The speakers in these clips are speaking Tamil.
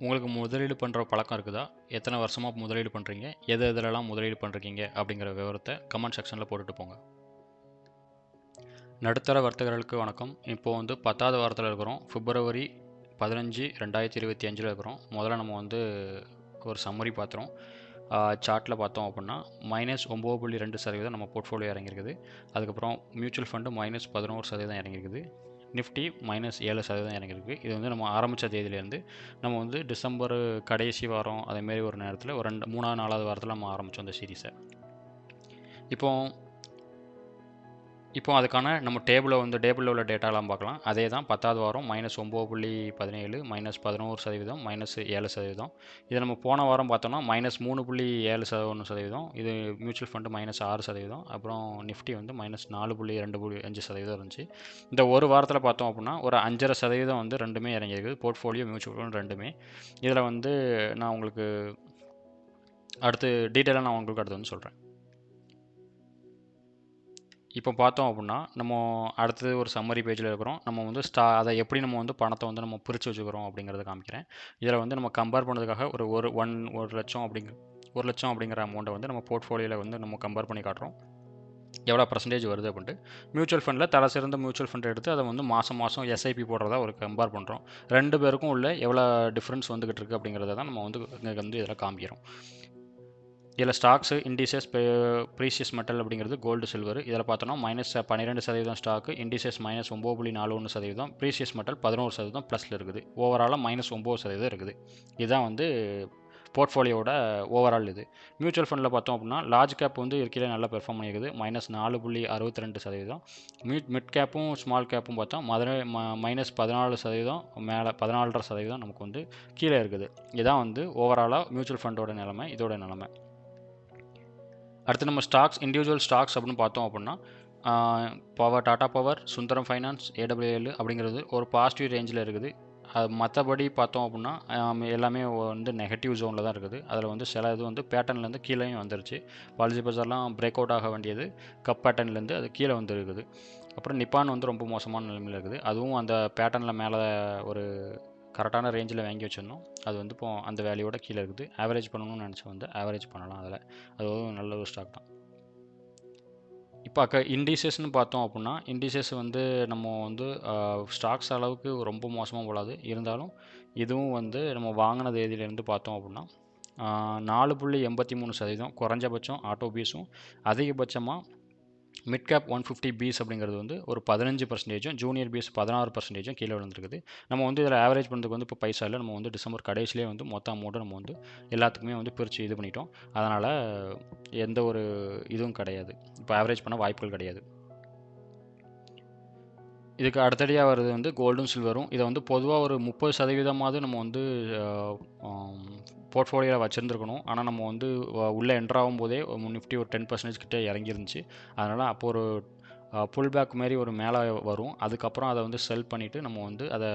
உங்களுக்கு முதலீடு பண்ணுற பழக்கம் இருக்குதா? எத்தனை வருஷமாக முதலீடு பண்ணுறீங்க எது எதுலலாம் முதலீடு பண்ணுறீங்க அப்படிங்கிற விவரத்தை கமெண்ட் செக்ஷனில் போட்டுட்டு போங்க. நடுத்தர வர்த்தகர்களுக்கு வணக்கம். இப்போது வந்து பத்தாவது வாரத்தில் இருக்கிறோம். பிப்ரவரி பதினஞ்சு ரெண்டாயிரத்தி இருபத்தி அஞ்சில் இருக்கிறோம். முதல்ல நம்ம வந்து ஒரு சம்மரி பார்த்துறோம் சார்ட்டில் பார்த்தோம் அப்படின்னா மைனஸ் ஒம்பது புள்ளி ரெண்டு சதவீதம் நம்ம போர்ட்ஃபோலியோ இறங்கியிருக்குது. அதுக்கப்புறம் மியூச்சுவல் ஃபண்டு மைனஸ் பதினோரு சதவீதம் இறங்கியிருக்குது. நிஃப்டி மைனஸ் ஏழு சதவீதம் இறங்கியிருக்கு இது வந்து நம்ம ஆரம்பித்த தேதியிலேருந்து நம்ம வந்து டிசம்பர் கடைசி வாரம் அதேமாரி ஒரு நேரத்தில் ஒரு ரெண்டு மூணாவது நாலாவது வாரத்தில் நம்ம ஆரம்பித்தோம் இந்த சீரீஸை இப்போ இப்போ அதுக்கான நம்ம டேபிளில் வந்து டேபிளில் உள்ள டேட்டாலாம் பார்க்கலாம். அதே தான் பத்தாவது வாரம் மைனஸ் ஒம்பது புள்ளி பதினேழு மைனஸ் பதினோரு சதவீதம் மைனஸ் ஏழு சதவீதம். இது நம்ம போன வாரம் பார்த்தோம்னா மைனஸ் மூணு புள்ளி ஏழு சதவீதம் ஒன்று சதவீதம். இது மியூச்சுவல் ஃபண்டு மைனஸ் ஆறு சதவீதம். அப்புறம் நிஃப்டி வந்து மைனஸ் நாலு புள்ளி ரெண்டு புள்ளி அஞ்சு சதவீதம் இருந்துச்சு. இந்த ஒரு வாரத்தில் பார்த்தோம் அப்படின்னா ஒரு அஞ்சரை சதவீதம் வந்து ரெண்டுமே இறங்கியிருக்குது போர்ட்ஃபோலியோ மியூச்சுவல் ஃபண்ட் ரெண்டுமே. இதில் வந்து நான் உங்களுக்கு அடுத்து டீட்டெயிலாக நான் உங்களுக்கு அடுத்து வந்து சொல்கிறேன் இப்போ பார்த்தோம் அப்படின்னா நம்ம அடுத்தது ஒரு சம்மரி பேஜில் இருக்கிறோம். நம்ம வந்து ஸ்டா அதை எப்படி நம்ம வந்து பணத்தை வந்து நம்ம பிரித்து வச்சுக்கிறோம் அப்படிங்கிறத காமிக்கிறேன். இதில் வந்து நம்ம கம்பேர் பண்ணுறதுக்காக ஒரு ஒரு ஒன் ஒரு லட்சம் அப்படிங்கிற ஒரு லட்சம் அப்படிங்கிற அமௌண்ட்டை வந்து நம்ம போர்ட்ஃபோலியோவில் வந்து நம்ம கம்பேர் பண்ணி காட்டுறோம். எவ்வளோ பர்சன்டேஜ் வருது அப்படின்ட்டு. மியூச்சுவல் ஃபண்டில் தலை சிறந்த மியூச்சுவல் ஃபண்ட் எடுத்து அதை வந்து மாதம் மாதம் எஸ்ஐபி போடுறதா ஒரு கம்பேர் பண்ணுறோம் ரெண்டு பேருக்கும் உள்ள எவ்வளோ டிஃப்ரென்ஸ் வந்துக்கிட்டு இருக்குது அப்படிங்கிறத தான் நம்ம வந்து இங்கே வந்து இதில் காமிக்கிறோம். இதில் ஸ்டாக்ஸு இண்டிசஸ் ப்ரீசியஸ் மெட்டல் அப்படிங்கிறது கோல்டு சில்வர் இதில் பார்த்தோன்னா மைனஸ் பன்னிரெண்டு சதவீதம் ஸ்டாக்கு இண்டிசஸ் மைனஸ் ஒம்பது புள்ளி நாலு ஒன்று சதவீதம் ப்ரீசியஸ் மெட்டல் பதினோரு சதவீதம் ப்ளஸில் இருக்குது. ஓவராலாக மைனஸ் ஒம்பது சதவீதம் இருக்குது. இதுதான் வந்து போர்ட்ஃபோலியோட ஓவரால் இது. மியூச்சுவல் ஃபண்டில் பார்த்தோம் அப்படின்னா லார்ஜ் கேப் வந்து இருக்கையில் நல்லா பெர்ஃபார்ம் பண்ணியிருக்குது. மைனஸ் நாலு புள்ளி அறுபத்தி ரெண்டு சதவீதம். மியூட் மிட் கேப்பும் ஸ்மால் கேப்பும் பார்த்தோம் மதுரை ம மைனஸ் பதினாலு சதவீதம் மேலே பதினாலரை சதவீதம் நமக்கு வந்து கீழே இருக்குது. இதான் வந்து ஓவராலாக மியூச்சுவல் ஃபண்டோட நிலமை இதோட நிலமை. அடுத்து நம்ம ஸ்டாக்ஸ் இண்டிவிஜுவல் ஸ்டாக்ஸ் அப்படின்னு பார்த்தோம் அப்படின்னா power Tata power Sundaram finance AWL அப்படிங்கிறது ஒரு பாசிட்டிவ் ரேஞ்சில் இருக்குது. அது மற்றபடி பார்த்தோம் அப்படின்னா எல்லாமே வந்து நெகட்டிவ் ஜோனில் தான் இருக்குது. அதில் வந்து சில இது வந்து பேட்டர்ன்லேருந்து கீழேயும் வந்துருச்சு. பாலிசி பஜார்லாம் பிரேக் அவுட் ஆக வேண்டியது கப் பேட்டர்ன்லேருந்து அது கீழே வந்து இருக்குது அப்புறம் நிப்பான் வந்து ரொம்ப மோசமான நிலைமையில் இருக்குது. அதுவும் அந்த பேட்டர்னில் மேலே ஒரு கரெக்டான ரேஞ்சில் வாங்கி வச்சிருந்தோம் அது வந்து இப்போ அந்த வேலையோட கீழே இருக்குது. ஆவரேஜ் பண்ணணும்னு நினச்சி வந்து ஆவரேஜ் பண்ணலாம் அதில். அது ஒரு நல்ல ஒரு ஸ்டாக் தான். இப்போ அக்க இண்டிசஸ்ன்னு பார்த்தோம் அப்படின்னா இண்டிசஸ் வந்து நம்ம வந்து ஸ்டாக்ஸ் அளவுக்கு ரொம்ப மோசமாக போடாது இருந்தாலும் இதுவும் வந்து நம்ம வாங்கின தேதியிலேருந்து பார்த்தோம் அப்படின்னா நாலு புள்ளி எண்பத்தி மூணு சதவீதம் குறைஞ்சபட்சம் ஆட்டோ பீஸும் அதிகபட்சமாக mid cap one fifty piece அப்படிங்கிறது வந்து ஒரு பதினஞ்சு பர்சன்டேஜும் ஜூனியர் பீஸ் பதினாறு பர்சன்டேஜும் கீழே விழுந்துருக்குது. நம்ம வந்து இதில் ஆவரேஜ் பண்ணுறதுக்கு வந்து இப்போ பைசா இல்லை. நம்ம வந்து டிசம்பர் கடைசிலே வந்து மொத்த அமௌண்ட்டை நம்ம வந்து எல்லாத்துக்குமே வந்து பிரித்து இது பண்ணிட்டோம். அதனால் எந்த ஒரு இதுவும் கிடையாது. இப்போ ஆவரேஜ் பண்ண வாய்ப்புகள் கிடையாது. இதுக்கு அடுத்தடியாக வருது வந்து கோல்டும் சில்வரும் இதை வந்து பொதுவாக ஒரு முப்பது சதவீதமாவது நம்ம வந்து போர்ட்ஃபோலியோவில் வச்சுருந்துருக்கணும். ஆனால் நம்ம வந்து உள்ளே என்ட்ராகும் போதே நிஃப்டி ஒரு டென் பர்சன்டேஜ் கிட்டே இறங்கிருந்துச்சு. அதனால் அப்போ ஒரு புல் பேக் மாரி ஒரு மேலே வரும். அதுக்கப்புறம் அதை வந்து செல் பண்ணிவிட்டு நம்ம வந்து அதை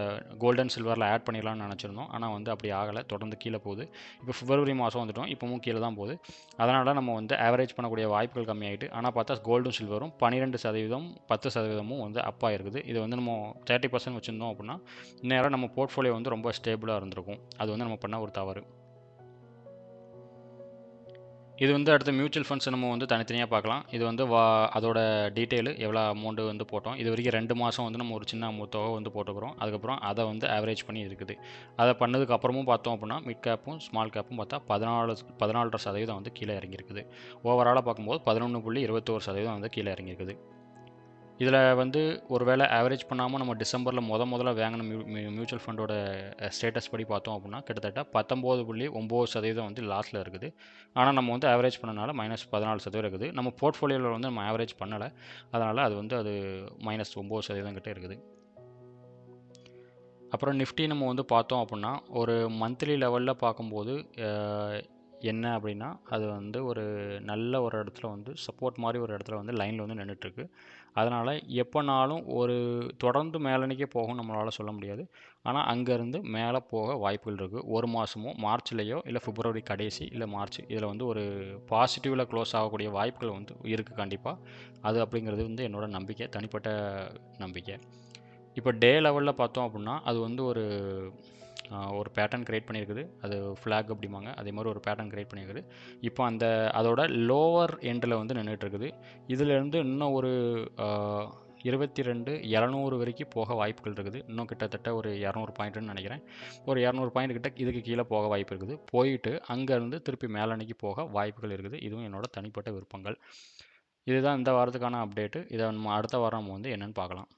கோல்டன் சில்வரில் ஆட் பண்ணிடலாம்னு நினச்சிருந்தோம். ஆனால் வந்து அப்படி ஆகலை. தொடர்ந்து கீழே போகுது. இப்போ பிப்ரவரி மாதம் வந்துட்டோம். இப்போவும் கீழே தான் போகுது. அதனால் நம்ம வந்து ஆவரேஜ் பண்ணக்கூடிய வாய்ப்புகள் கம்மியாகிட்டு ஆனால் பார்த்தா கோல்டும் சில்வரும் பன்னிரெண்டு சதவீதம் பத்து சதவீதமும் வந்து அப்பாக இருக்குது இது வந்து நம்ம தேர்ட்டி பர்சன்ட் வச்சுருந்தோம் அப்படின்னா நேராக நம்ம போர்ட்ஃபோலியோ வந்து ரொம்ப ஸ்டேபிளாக இருந்திருக்கும். அது வந்து நம்ம பண்ண ஒரு தவறு. இது வந்து அடுத்த மியூச்சுவல் ஃபண்ட்ஸ் நம்ம வந்து தனித்தனியாக பார்க்கலாம். இது வந்து வா அதோட டீட்டெயிலு எவ்வளோ அமௌண்ட்டு வந்து போட்டோம். இது வரைக்கும் ரெண்டு மாதம் வந்து நம்ம ஒரு சின்ன அமௌண்ட் தொகை வந்து போட்டுக்கிறோம். அதுக்கப்புறம் அதை வந்து ஆவரேஜ் பண்ணி இருக்குது. அதை பண்ணதுக்கு அப்புறமும் பார்த்தோம் அப்படின்னா மிட் கேப்பும் ஸ்மால் கேப்பும் பார்த்தா பதினாலு பதினாலரை சதவீதம் வந்து கீழே இறங்கியிருக்குது. ஓவராலாக பார்க்கும்போது பதினொன்று புள்ளி இருபத்தோரு சதவீதம் வந்து கீழே இறங்கியிருக்குது. இதில் வந்து ஒரு வேளை ஆவரேஜ் பண்ணாமல் நம்ம டிசம்பரில் முத முதல்ல வாங்கின மியூ மியூச்சுவல் ஃபண்டோட ஸ்டேட்டஸ் படி பார்த்தோம் அப்படின்னா கிட்டத்தட்ட பத்தொம்போது புள்ளி ஒம்பது சதவீதம் வந்து லாஸில் இருக்குது. ஆனால் நம்ம வந்து ஆவரேஜ் பண்ணனால மைனஸ் பதினாலு சதவீதம் இருக்குது. நம்ம போர்ட்ஃபோலியோவில் வந்து நம்ம ஆவரேஜ் பண்ணலை. அதனால் அது வந்து அது மைனஸ் ஒம்பது சதவீதம் கிட்டே இருக்குது. அப்புறம் நிஃப்டி நம்ம வந்து பார்த்தோம் அப்படின்னா ஒரு மந்த்லி லெவலில் பார்க்கும்போது என்ன அப்படின்னா அது வந்து ஒரு நல்ல ஒரு இடத்துல வந்து சப்போர்ட் மாதிரி ஒரு இடத்துல வந்து லைனில் வந்து நின்றுட்டுருக்கு அதனால் எப்போனாலும் ஒரு தொடர்ந்து மேலனைக்கே போகும் நம்மளால் சொல்ல முடியாது. ஆனால் அங்கேருந்து மேலே போக வாய்ப்புகள் இருக்குது ஒரு மாதமோ மார்ச்லேயோ இல்லை பிப்ரவரி கடைசி இல்லை மார்ச் இதில் வந்து ஒரு பாசிட்டிவில் க்ளோஸ் ஆகக்கூடிய வாய்ப்புகள் வந்து இருக்குது கண்டிப்பாக அது அப்படிங்கிறது வந்து என்னோட நம்பிக்கை. தனிப்பட்ட நம்பிக்கை. இப்போ டே லெவலில் பார்த்தோம் அப்படின்னா அது வந்து ஒரு ஒரு பேட்டர்ன் கிரியேட் பண்ணியிருக்குது அது ஃப்ளாக் அப்படிம்பாங்க. அதே மாதிரி ஒரு பேட்டர்ன் கிரியேட் பண்ணியிருக்குது இப்போ அந்த அதோட லோவர் எண்டில் வந்து நின்றுட்டு இருக்குது இதிலேருந்து இன்னும் ஒரு இருபத்தி ரெண்டு இரநூறு வரைக்கும் போக வாய்ப்புகள் இருக்குது. இன்னும் கிட்டத்தட்ட ஒரு இரநூறு பாயிண்ட்டுன்னு நினைக்கிறேன். ஒரு இரநூறு பாயிண்ட் கிட்ட இதுக்கு கீழே போக வாய்ப்பு இருக்குது. போயிட்டு அங்கேருந்து திருப்பி மேலன்னைக்கு போக வாய்ப்புகள் இருக்குது. இதுவும் என்னோட தனிப்பட்ட விருப்பங்கள். இதுதான் இந்த வாரத்துக்கான அப்டேட்டு இதை நம்ம அடுத்த வாரம் நம்ம வந்து என்னென்னு பார்க்கலாம்.